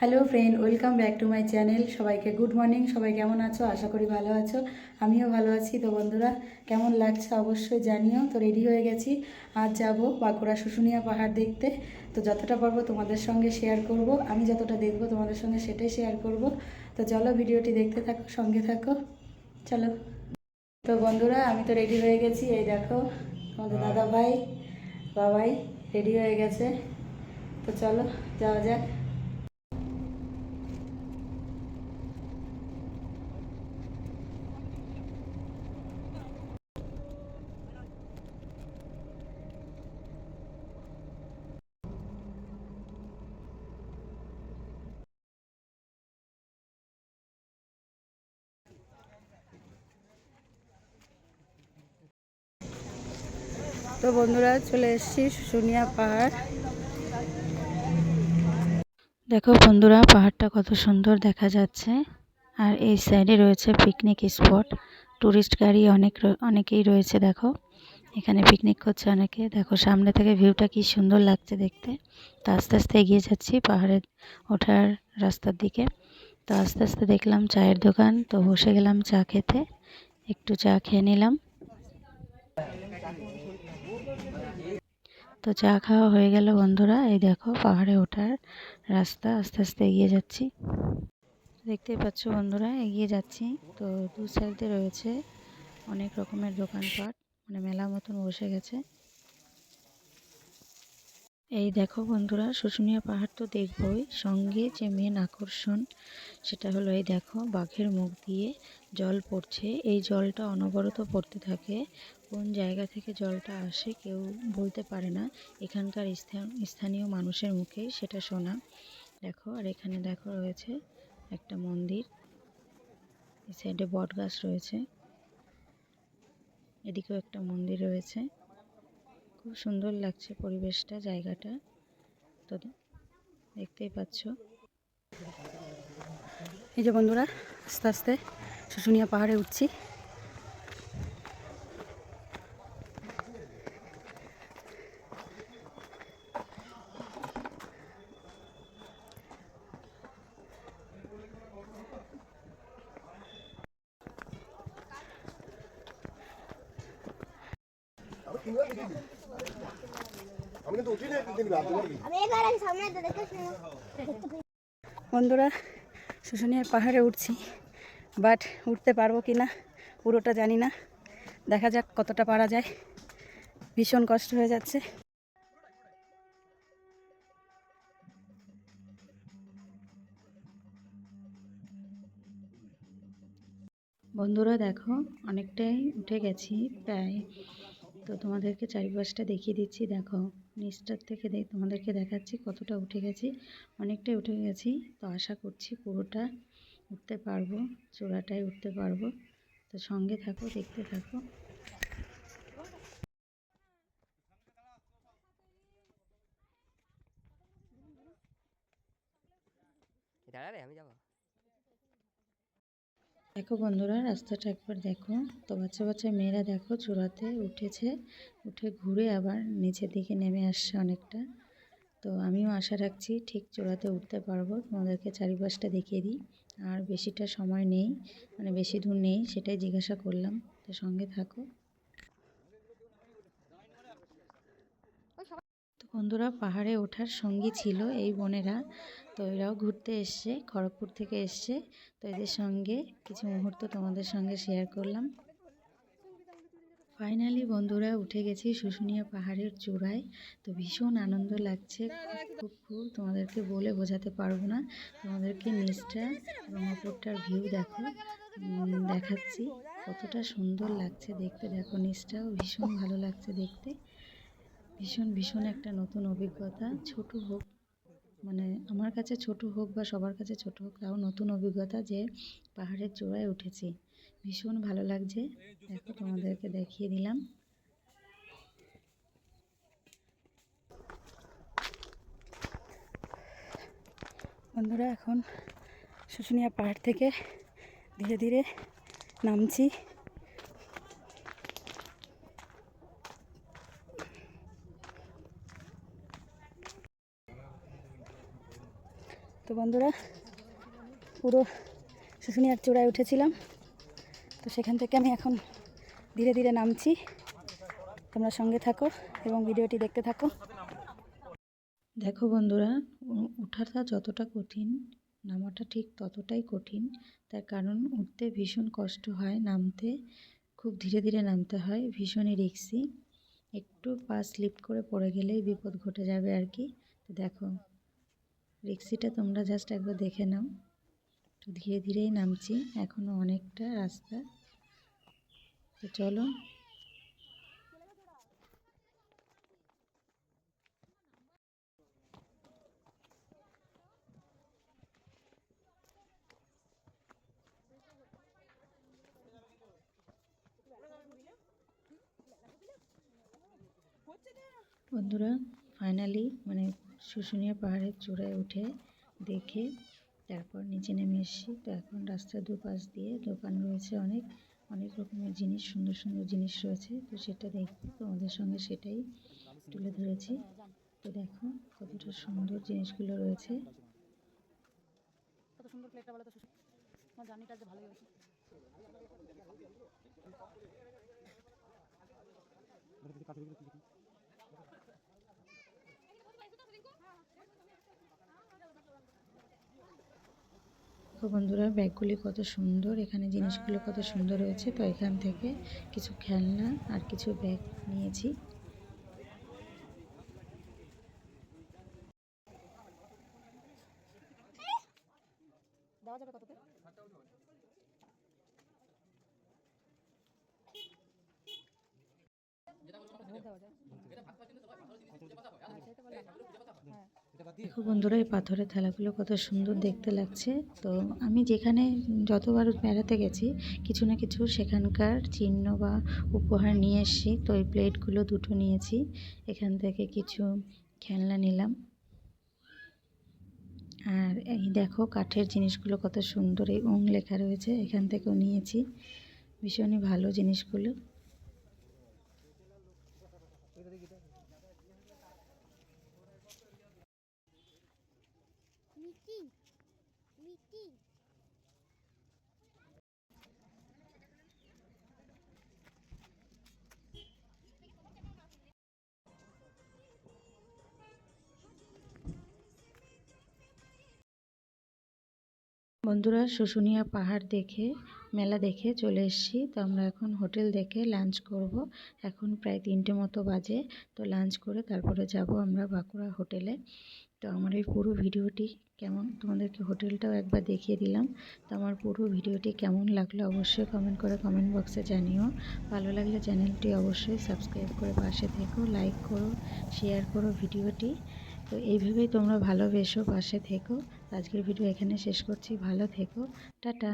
Hello friend welcome back to my channel সবাইকে good morning সবাই কেমন আছো? আশা করি ভালো আছো। আমিও ভালো আছি। তো বন্ধুরা কেমন লাগছে অবশ্যই জানিও। তো রেডি হয়ে গেছি। আজ যাব বাঁকুড়া শুশুনিয়া পাহাড় দেখতে। তো যতটা পারব তোমাদের সঙ্গে শেয়ার করব। আমি যতটা দেখব তোমাদের সঙ্গে সেটাই শেয়ার করব। তো চলো ভিডিওটি দেখতে থাকো সঙ্গে থাকো। চলো। তো বন্ধুরা আমি তো রেডি হয়ে গেছি। এই দেখো আমাদের দাদা ভাই বাবাই রেডি হয়ে গেছে। তো চলো যাওয়া যাক। তো বন্ধুরা চলে এসেছি শুশুনিয়া পাহাড়। দেখো বন্ধুরা, পাহাড়টা কত সুন্দর দেখা যাচ্ছে। আর এই সাইডে রয়েছে পিকনিক স্পট টুরিস্ট গাড়ি অনেক অনেকেই রয়েছে, দেখো। এখানে পিকনিক করছে অনেকে। দেখো, সামনে থেকে ভিউটা কি সুন্দর লাগছে দেখতে। তো আস্তে আস্তে এগিয়ে যাচ্ছি পাহাড়ের ওঠার রাস্তার দিকে। তো আস্তে আস্তে দেখলাম চায়ের দোকান। তো বসে গেলাম চা খেতে। একটু চা খেয়ে নিলাম। তো চা খাওয়া হয়ে গেল বন্ধুরা। এই দেখো, পাহাড়ে ওঠার রাস্তা আস্তে আস্তে এগিয়ে যাচ্ছি। দেখতেই পাচ্ছ বন্ধুরা, এগিয়ে যাচ্ছি। তো দু সাইডে রয়েছে অনেক রকমের দোকানপাট মানে মেলা মতন বসে গেছে। এই দেখো বন্ধুরা শুশুনিয়া পাহাড় তো দেখবই। সঙ্গে যে মেন আকর্ষণ, সেটা হলো এই দেখো, বাঘের মুখ দিয়ে জল পড়ছে। এই জলটা অনবরত পড়তে থাকে। কোন জায়গা থেকে জলটা আসে কেউ বলতে পারে না। এখানকার স্থানীয় মানুষের মুখে সেটা শোনা। দেখো, আর এখানে দেখো রয়েছে একটা মন্দির। এই সাইডে বট গাছ রয়েছে। এদিকেও একটা মন্দির রয়েছে। খুব সুন্দর লাগছে পরিবেশটা, জায়গাটা। তো দেখতেই পাচ্ছ। এই যে বন্ধুরা, আস্তে আস্তে শুশুনিয়া পাহাড়ে উঠছি। আমি কিন্তু বন্ধুরা, শুশুনিয়ার পাহাড়ে উঠছি বাট উঠতে পারব কি না পুরোটা জানি না। দেখা যাক কতটা পারা যায়। ভীষণ কষ্ট হয়ে যাচ্ছে। বন্ধুরা, দেখো, অনেকটাই উঠে গেছি, প্রায় তো তোমাদেরকে চারিপাশটা দেখিয়ে দিচ্ছি। দেখো, নিচটার থেকে দেখ তোমাদেরকে দেখাচ্ছি কতটা উঠে গেছি। অনেকটাই উঠে গেছি। তো আশা করছি পুরোটা উঠতে পারব চূড়াটায় উঠতে পারব। তো সঙ্গে থাকো, দেখতে থাকো। আমি যাব? দেখো বন্ধুরা, রাস্তাটা একবার দেখো। তো বাচ্চা বাচ্চা মেয়েরা দেখো, চূড়াতে উঠেছে। উঠে ঘুরে আবার নিচের দিকে নেমে আসছে অনেকটা। তো আমিও আশা রাখছি ঠিক চূড়াতে উঠতে পারব। তোমাদেরকে চারিপাশটা দেখিয়ে দিই। আর বেশিটা সময় নেই মানে বেশি দূর নেই, সেটাই জিজ্ঞাসা করলাম। তো সঙ্গে থাকো। বন্ধুরা পাহাড়ে ওঠার সঙ্গী ছিল এই বোনেরা। তো এরাও ঘুরতে এসছে, খড়গপুর থেকে এসছে। তো এদের সঙ্গে কিছু মুহূর্ত তোমাদের সঙ্গে শেয়ার করলাম। ফাইনালি বন্ধুরা উঠে গেছি শুশুনিয়া পাহাড়ের চূড়ায়। তো ভীষণ আনন্দ লাগছে। খুব খুব তোমাদেরকে বলে বোঝাতে পারব না। তোমাদেরকে নিচটা এবং ওপরটার ভিউ দেখো। দেখাচ্ছি কতটা সুন্দর লাগছে দেখতে। দেখো নিচটাও ভীষণ ভালো লাগছে দেখতে। ভীষণ ভীষণ একটা নতুন অভিজ্ঞতা। ছোট হোক মানে আমার কাছে ছোট হোক বা সবার কাছে ছোট হোক, তাও নতুন অভিজ্ঞতা যে পাহাড়ের চূড়ায় উঠেছি। ভীষণ ভালো লাগছে। দেখো, তোমাদেরকে দেখিয়ে দিলাম। বন্ধুরা, এখন শুশুনিয়া পাহাড় থেকে ধীরে ধীরে নামছি। তো বন্ধুরা, পুরো শুশুনিয়ার চূড়ায় উঠেছিলাম। তো সেখান থেকে আমি এখন ধীরে ধীরে নামছি। তোমরা সঙ্গে থাকো এবং ভিডিওটি দেখতে থাকো। দেখো বন্ধুরা উ- ওঠাটা যতটা কঠিন, নামাটা ঠিক ততটাই কঠিন। তার কারণ, উঠতে ভীষণ কষ্ট হয়, নামতে খুব ধীরে ধীরে নামতে হয়, ভীষণই রিক্সি একটু পা স্লিপ করে পড়ে গেলেই বিপদ ঘটে যাবে আর কি। তো দেখো রিক্সিটা তোমরা জাস্ট একবার দেখে নাও। তো ধীরে ধীরেই নামছি এখনও অনেকটা রাস্তা। তো চলো। বন্ধুরা ফাইনালি মানে শুশুনিয়া পাহাড়ের চূড়ায় উঠে দেখে তারপর নিচে নেমে এসেছি। তো এখন রাস্তার দুপাশ দিয়ে দোকান রয়েছে অনেক অনেক রকমের জিনিস সুন্দর সুন্দর জিনিস রয়েছে। তো সেটা দেখব তোমাদের সঙ্গে সেটাই তুলে ধরেছি। তো দেখো কতটা সুন্দর জিনিসগুলো রয়েছে। কত সুন্দর প্লেটটা বলো তো আমার জার্নিটা যে ভালোই হয়েছে। তো বন্ধুরা, ব্যাগগুলি কত সুন্দর। এখানে জিনিসগুলো কত সুন্দর রয়েছে। তো এখান থেকে কিছু খেলনা আর কিছু ব্যাগ নিয়েছি। দেওয়া যাবে ভোট দেওয়া যায় হ্যাঁ, সেটা বললাম। হ্যাঁ দেখো বন্ধুরা, এই পাথরের থালাগুলো কত সুন্দর দেখতে লাগছে। তো আমি যেখানে যতবার বেড়াতে গেছি, কিছু না কিছু সেখানকার চিহ্ন বা উপহার নিয়ে এসেছি তো এই প্লেটগুলো দুটো নিয়েছি। এখান থেকে কিছু খেলনা নিলাম। আর এই দেখো কাঠের জিনিসগুলো কত সুন্দর, এই ওং লেখা রয়েছে, এখান থেকেও নিয়েছি। ভীষণই ভালো জিনিসগুলো। বন্ধুরা শুশুনিয়া পাহাড় দেখে, মেলা দেখে চলে এসেছি। তো আমরা এখন হোটেল দেখে লাঞ্চ করব। এখন প্রায় তিনটে মতো বাজে। তো লাঞ্চ করে তারপরে যাব আমরা বাঁকুড়া হোটেলে। তো আমার এই পুরো ভিডিওটি কেমন? তোমাদেরকে হোটেলটাও একবার দেখিয়ে দিলাম। তো আমার পুরো ভিডিওটি কেমন লাগল অবশ্যই কমেন্ট করে কমেন্ট বক্সে জানিও। ভালো লাগলে চ্যানেলটি অবশ্যই সাবস্ক্রাইব করে পাশে থেকো লাইক করো শেয়ার করো ভিডিওটি। তো এইভাবেই তোমরা ভালোবেসো পাশে থেকো। আজকের ভিডিও এখানে শেষ করছি। ভালো থেকো। টাটা।